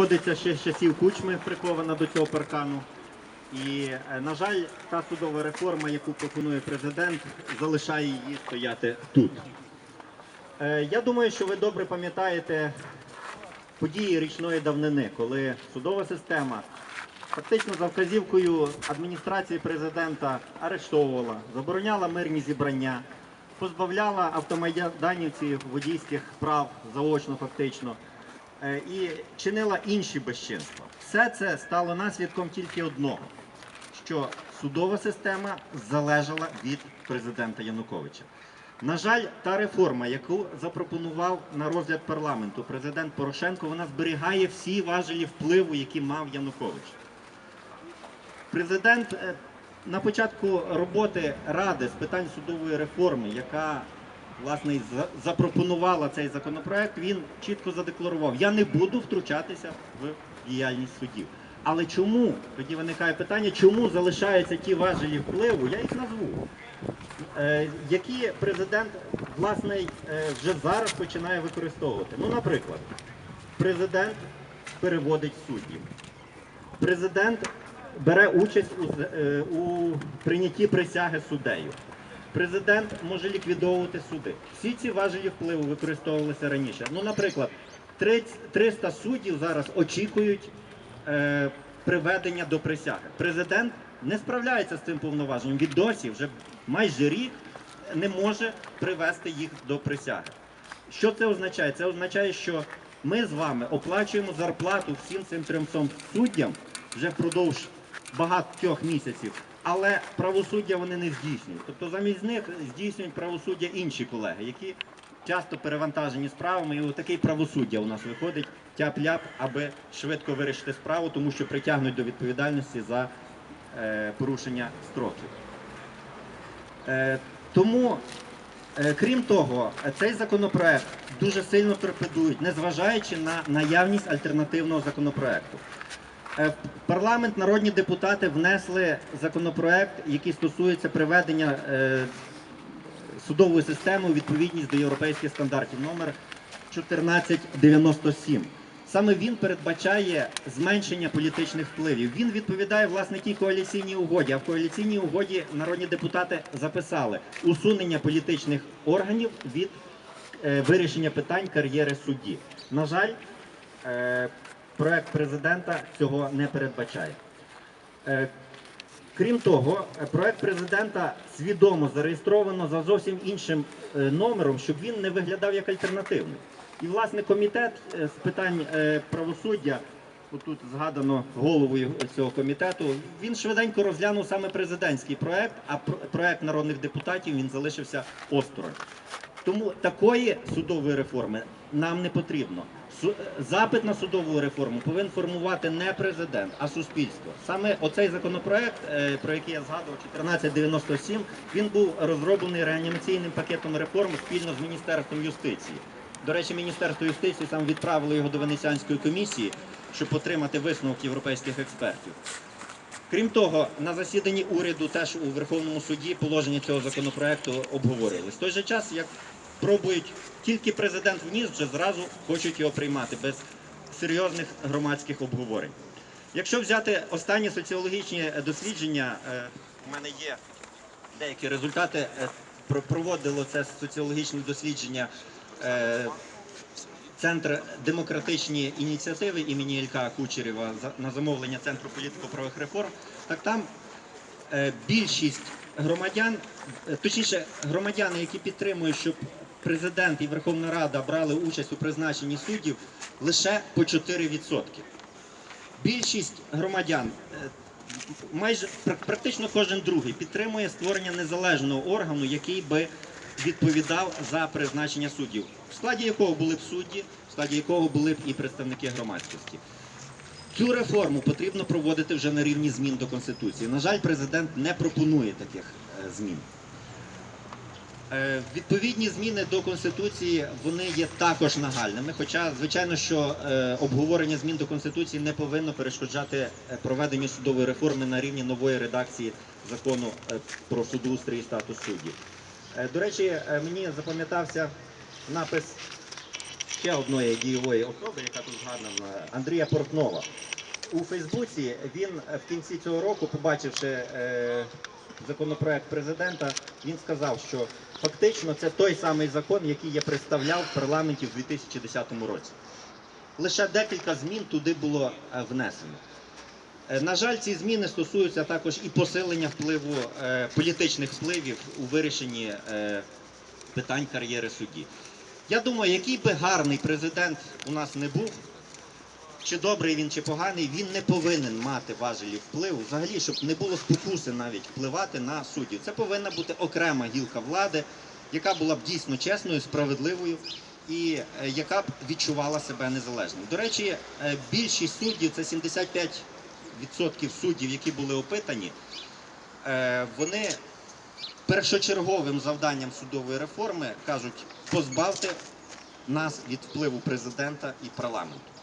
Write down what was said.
Знаходиться ще з часів кучми прикована до цього паркану. І, е, на жаль, та судова реформа, яку пропонує президент, залишає її стояти тут. Е, Я думаю, що ви добре пам'ятаєте події річної давнини, коли судова система фактично за вказівкою адміністрації президента арештовувала, забороняла мирні зібрання, позбавляла автомайданівців водійських прав заочно фактично і чинила інші безчинства. Все це стало наслідком тільки одного, що судова система залежала від президента Януковича. На жаль, та реформа, яку запропонував на розгляд парламенту президент Порошенко, вона зберігає всі важелі впливу, які мав Янукович. Президент е, на початку роботи Ради з питань судової реформи, яка власне запропонувала цей законопроект, він чітко задекларував: я не буду втручатися в діяльність судів. Але чому тоді виникає питання, чому залишаються ті важелі впливу? Я їх назву. Е, які президент власне е, вже зараз починає використовувати. Ну, наприклад, президент переводить суддів. Президент бере участь у, е, у прийнятті присяги суддею. Президент може ліквідовувати суди. Всі ці важелі впливу використовувалися раніше. Ну, наприклад, 300 суддів зараз очікують е, приведення до присяги. Президент не справляється з цим повноваженням. Віддосі вже майже рік не може привести їх до присяги. Що це означає? Це означає, що ми з вами оплачуємо зарплату всім цим 300 суддям вже впродовж багатьох місяців, але правосуддя вони не здійснюють. Тобто замість них здійснюють правосуддя інші колеги, які часто перевантажені справами, і отакий правосуддя у нас виходить тяп-ляп, аби швидко вирішити справу, тому що притягнуть до відповідальності за е, порушення строків. Е, тому, е, крім того, цей законопроект дуже сильно торпедують, незважаючи на наявність альтернативного законопроекту. Е, парламент народні депутати внесли законопроект, який стосується приведення е, судової системи у відповідність до європейських стандартів номер 1497. Саме він передбачає зменшення політичних впливів. Він відповідає власне тій коаліційній угоді. А в коаліційній угоді народні депутати записали усунення політичних органів від е, вирішення питань кар'єри судді. На жаль, проект президента цього не передбачає. Е, Крім того, е, проект президента свідомо зареєстровано за зовсім іншим е, номером, щоб він не виглядав як альтернативний. І власне комітет з питань правосуддя, тут згадано головою цього комітету, він швиденько розглянув саме президентський проект, а про- проект народних депутатів він залишився осторонь. Тому такої судової реформи нам не потрібно. Запит на судову реформу повинен формувати не президент, а суспільство. Саме оцей законопроект, е, про який я згадував, 1497, він був розроблений реанімаційним пакетом реформ спільно з Міністерством юстиції. До речі, Міністерство юстиції саме відправило його до Венеціанської комісії, щоб отримати висновок європейських експертів. Крім того, на засіданні уряду теж у Верховному суді положення цього законопроекту обговорювалися. В той же час, як пробують тільки президент вніс, вже зразу хочуть його приймати без серйозних громадських обговорень. Якщо взяти останні соціологічні е, дослідження, е, у мене є деякі результати, е, проводило це соціологічне дослідження. Центр демократичні ініціативи імені Ілька Кучерєва на замовлення Центру політико-правових реформ. Так там е, більшість громадян, е, точніше, громадяни, які підтримують, щоб президент і Верховна Рада брали участь у призначенні суддів, лише по 4%. Більшість громадян, е, майже пр- практично кожен другий, підтримує створення незалежного органу, який би відповідав за призначення суддів, в складі якого були б судді, в складі якого були б і представники громадськості. Цю реформу потрібно проводити вже на рівні змін до Конституції. На жаль, президент не пропонує таких е, змін. Е, Відповідні зміни до Конституції вони є також нагальними. Хоча, звичайно, що е, обговорення змін до Конституції не повинно перешкоджати проведенню судової реформи на рівні нової редакції закону про судоустрій і статус суддів. Е, До речі, е, мені запам'ятався напис ще одної дієвої особи, яка тут згадана, Андрія Портнова. У Фейсбуці він е, в кінці цього року, побачивши е, законопроект президента, він сказав, що фактично це той самий закон, який я представляв в парламенті в 2010 році. Лише декілька змін туди було е, внесено. Е, На жаль, ці зміни стосуються також і посилення впливу е, політичних впливів у вирішенні е, питань кар'єри судді. Я думаю, який би гарний президент у нас не був, чи добрий він, чи поганий, він не повинен мати важелі впливу, взагалі, щоб не було спокуси навіть впливати на суддів. Це повинна бути окрема гілка влади, яка була б дійсно чесною, справедливою і яка б відчувала себе незалежною. До речі, більшість суддів, це 75% суддів, які були опитані, е, вони першочерговим завданням судової реформи кажуть позбавте нас від впливу президента і парламенту.